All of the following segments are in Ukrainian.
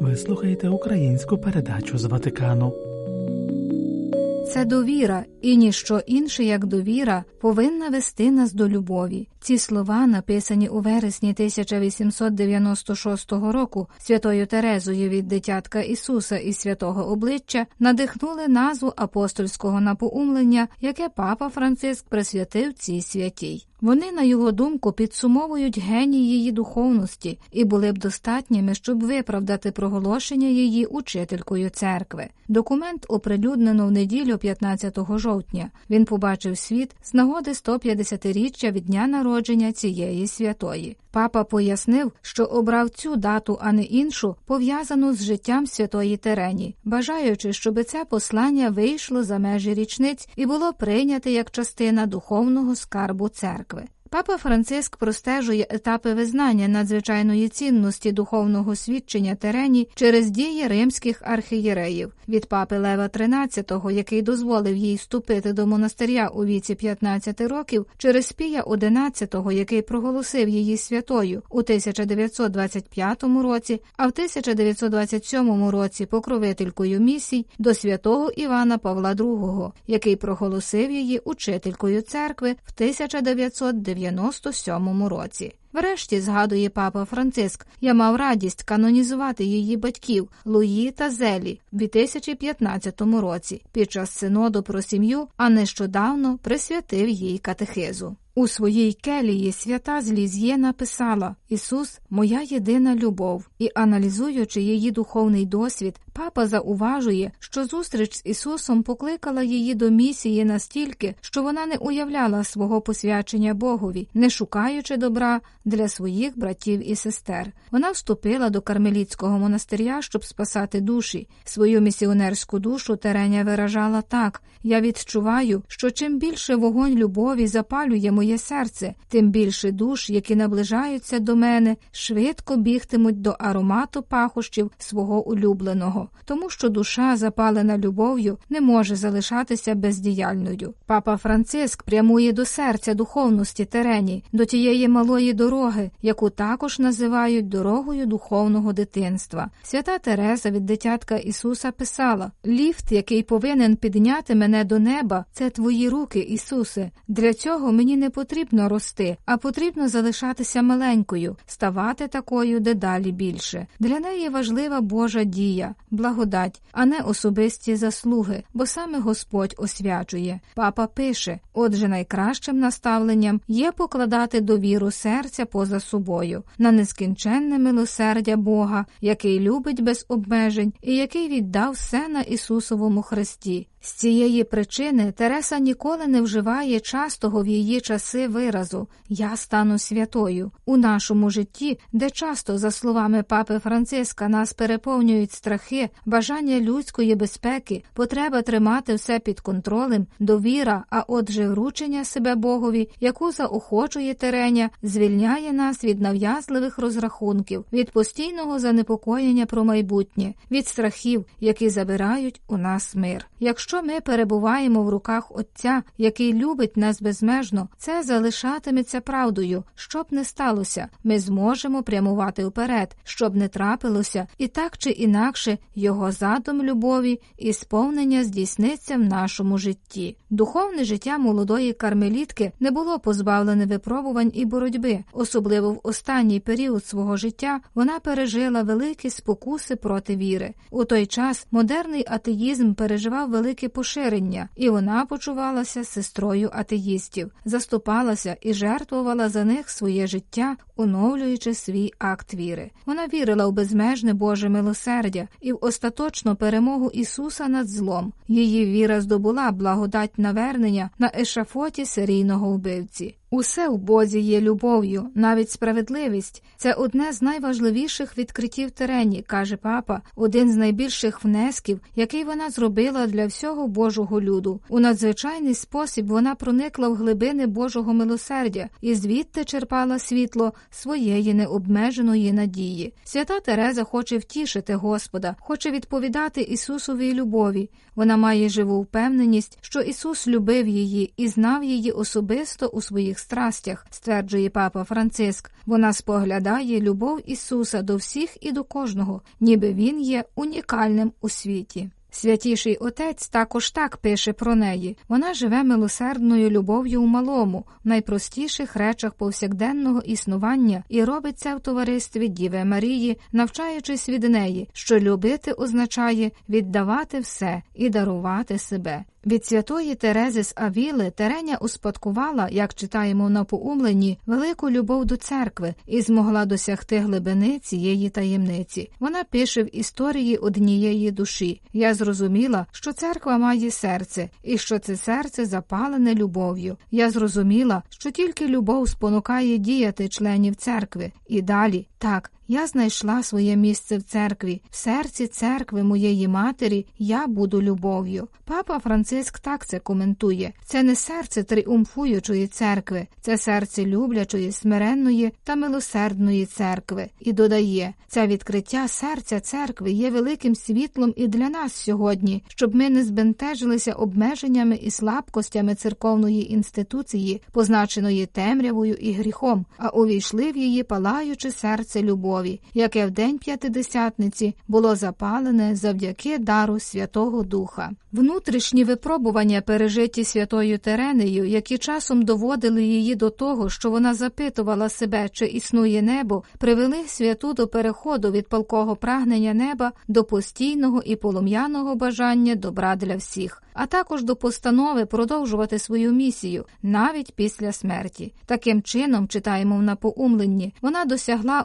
Ви слухаєте українську передачу з Ватикану. Це довіра, і ніщо інше, як довіра, повинна вести нас до любові. Ці слова, написані у вересні 1896 року святою Терезою від дитятка Ісуса і святого обличчя, надихнули назву апостольського напоумлення, яке папа Франциск присвятив цій святій. Вони, на його думку, підсумовують геній її духовності і були б достатніми, щоб виправдати проголошення її учителькою церкви. Документ оприлюднено в неділю 15 жовтня. Він побачив світ з нагоди 150-річчя від дня народження цієї святої. Папа пояснив, що обрав цю дату, а не іншу, пов'язану з життям святої Терені, бажаючи, щоб це послання вийшло за межі річниць і було прийняте як частина духовного скарбу церкви. Папа Франциск простежує етапи визнання надзвичайної цінності духовного свідчення терені через дії римських архієреїв від папи Лева XIII, який дозволив їй вступити до монастиря у віці 15 років, через Пія XI, який проголосив її святою у 1925 році, а в 1927 році покровителькою місій до святого Івана Павла II, який проголосив її учителькою церкви в 1990 97 році. Врешті, згадує папа Франциск, я мав радість канонізувати її батьків Луї та Зелі в 2015 році під час синоду про сім'ю, а нещодавно присвятив їй катехизу. У своїй келії свята з Ліз'є написала Ісус, моя єдина любов, і, аналізуючи її духовний досвід, папа зауважує, що зустріч з Ісусом покликала її до місії настільки, що вона не уявляла свого посвячення Богові, не шукаючи добра для своїх братів і сестер. Вона вступила до Кармелітського монастиря, щоб спасати душі. Свою місіонерську душу Тереня виражала так: я відчуваю, що чим більше вогонь любові запалює моє серце, тим більше душ, які наближаються до мене, швидко бігтимуть до аромату пахощів свого улюбленого, тому що душа, запалена любов'ю, не може залишатися бездіяльною. Папа Франциск прямує до серця духовності терені, до тієї малої дороги, яку також називають дорогою духовного дитинства. Свята Тереза від дитятка Ісуса писала: ліфт, який повинен підняти мене до неба, це твої руки, Ісусе. Для цього мені не потрібно рости, а потрібно залишатися маленькою, ставати такою дедалі більше. Для неї важлива Божа дія, благодать, а не особисті заслуги, бо саме Господь освячує. Папа пише: отже, найкращим наставленням є покладати довіру серця поза собою, на нескінченне милосердя Бога, який любить без обмежень і який віддав все на Ісусовому Христі. З цієї причини Тереса ніколи не вживає частого в її часи виразу Я стану святою у нашому житті, де часто, за словами папи Франциска, нас переповнюють страхи, бажання людської безпеки, потреба тримати все під контролем, довіра, а отже, вручення себе Богові, яку заохочує тереня, звільняє нас від нав'язливих розрахунків, від постійного занепокоєння про майбутнє, від страхів, які забирають у нас мир. Якщо ми перебуваємо в руках Отця, який любить нас безмежно, це залишатиметься правдою. Щоб не сталося, ми зможемо прямувати вперед, щоб не трапилося, і так чи інакше його задум любові і сповнення здійсниться в нашому житті. Духовне життя молодої кармелітки не було позбавлене випробувань і боротьби, особливо в останній період свого життя вона пережила великі спокуси проти віри. У той час модерний атеїзм переживав велике поширення, і вона почувалася сестрою атеїстів, заступалася і жертвувала за них своє життя, оновлюючи свій акт віри. Вона вірила в безмежне Боже милосердя і в остаточну перемогу Ісуса над злом. Її віра здобула благодать навернення на ешафоті серійного вбивці. Усе в Бозі є любов'ю, навіть справедливість це одне з найважливіших відкриттів терені, каже папа, один з найбільших внесків, який вона зробила для всього Божого люду. У надзвичайний спосіб вона проникла в глибини Божого милосердя і звідти черпала світло своєї необмеженої надії. Свята Тереза хоче втішити Господа, хоче відповідати Ісусовій любові. Вона має живу впевненість, що Ісус любив її і знав її особисто у своїх страстях, стверджує папа Франциск. Вона споглядає любов Ісуса до всіх і до кожного, ніби він є унікальним у світі. Святіший отець також так пише про неї. Вона живе милосердною любов'ю у малому, в найпростіших речах повсякденного існування і робить це в товаристві Діви Марії, навчаючись від неї, що любити означає віддавати все і дарувати себе. Від святої Терези з Авіли Тереня успадкувала, як читаємо на поумленні, велику любов до церкви і змогла досягти глибини цієї таємниці. Вона пише в історії однієї душі. Я зрозуміла, що церква має серце, і що це серце запалене любов'ю. Я зрозуміла, що тільки любов спонукає діяти членів церкви. І далі так. Я знайшла своє місце в церкві, в серці церкви моєї матері я буду любов'ю. Папа Франциск так це коментує. Це не серце тріумфуючої церкви, це серце люблячої, смиренної та милосердної церкви. І додає, це відкриття серця церкви є великим світлом і для нас сьогодні, щоб ми не збентежилися обмеженнями і слабкостями церковної інституції, позначеної темрявою і гріхом, а увійшли в її палаюче серце любові любові, яке в день п'ятидесятниці було запалене завдяки дару Святого Духа. Внутрішні випробування, пережиті святою Теренею, які часом доводили її до того, що вона запитувала себе, чи існує небо, привели святу до переходу від палкого прагнення неба до постійного і полум'яного бажання добра для всіх а також до постанови продовжувати свою місію навіть після смерті. Таким чином, читаємо в напоумленні, вона досягла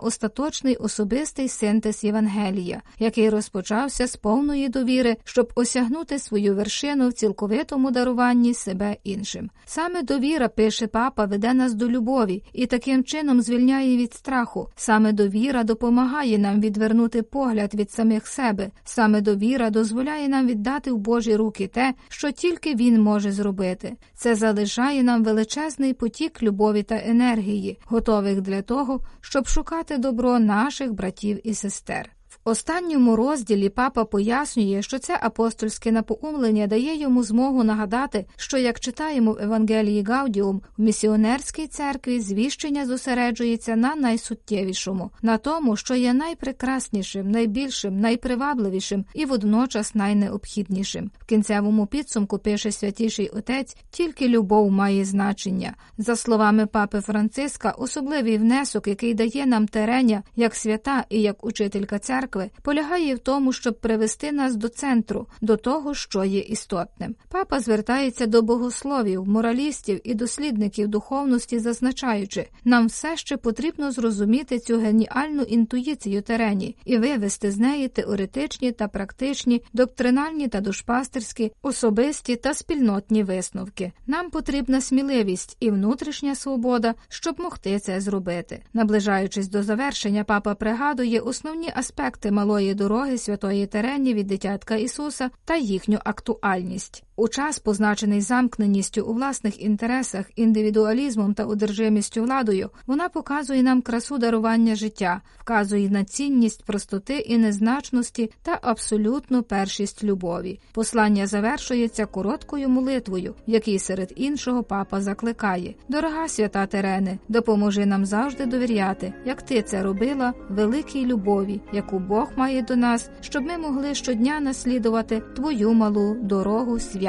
остаточний особистий синтез Євангелія, який розпочався з повної довіри, щоб осягнути свою вершину в цілковитому даруванні себе іншим. Саме довіра, пише папа, веде нас до любові і таким чином звільняє від страху. Саме довіра допомагає нам відвернути погляд від самих себе. Саме довіра дозволяє нам віддати в Божі руки те, що тільки він може зробити. Це залишає нам величезний потік любові та енергії, готових для того, щоб шукати добро наших братів і сестер останньому розділі папа пояснює, що це апостольське напоумлення дає йому змогу нагадати, що як читаємо в Евангелії Гаудіум, в місіонерській церкві звіщення зосереджується на найсуттєвішому, на тому, що є найпрекраснішим, найбільшим, найпривабливішим і водночас найнеобхіднішим. В кінцевому підсумку пише святіший отець, тільки любов має значення. За словами папи Франциска, особливий внесок, який дає нам тереня як свята і як учителька церкви церкви полягає в тому, щоб привести нас до центру, до того, що є істотним. Папа звертається до богословів, моралістів і дослідників духовності, зазначаючи, нам все ще потрібно зрозуміти цю геніальну інтуїцію терені і вивести з неї теоретичні та практичні, доктринальні та душпастерські, особисті та спільнотні висновки. Нам потрібна сміливість і внутрішня свобода, щоб могти це зробити. Наближаючись до завершення, папа пригадує основні аспекти малої дороги святої Терені від дитятка Ісуса та їхню актуальність. У час, позначений замкненістю у власних інтересах, індивідуалізмом та одержимістю владою, вона показує нам красу дарування життя, вказує на цінність простоти і незначності та абсолютну першість любові. Послання завершується короткою молитвою, в якій серед іншого папа закликає: Дорога свята Терене, допоможи нам завжди довіряти, як ти це робила, великій любові, яку Бог має до нас, щоб ми могли щодня наслідувати твою малу дорогу свят